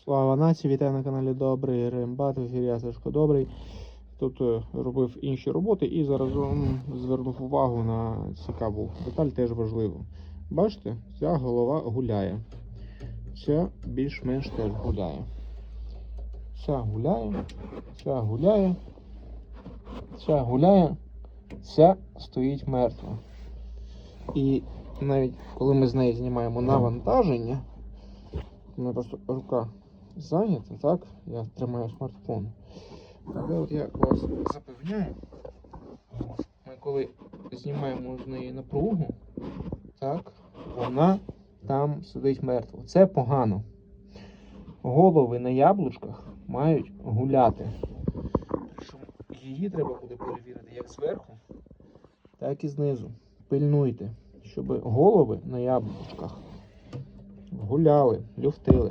Слава нації, вітаю на каналі Добрий Рембат, я Сашко Добрий. Тут е, робив інші роботи і заразом звернув увагу на цікаву деталь, теж важливу. Бачите, ця голова гуляє. Ця більш-менш теж гуляє. Ця гуляє, ця гуляє, ця гуляє, ця стоїть мертва. І навіть коли ми з неї знімаємо навантаження, у мене просто рука зайнята, так? Я тримаю смартфон. Але от я вас запевняю, ми коли знімаємо з неї напругу, так, вона там сидить мертва. Це погано. Голови на яблучках мають гуляти. Її треба буде перевірити як зверху, так і знизу. Пильнуйте, щоб голови на яблучках гуляли, люфтили.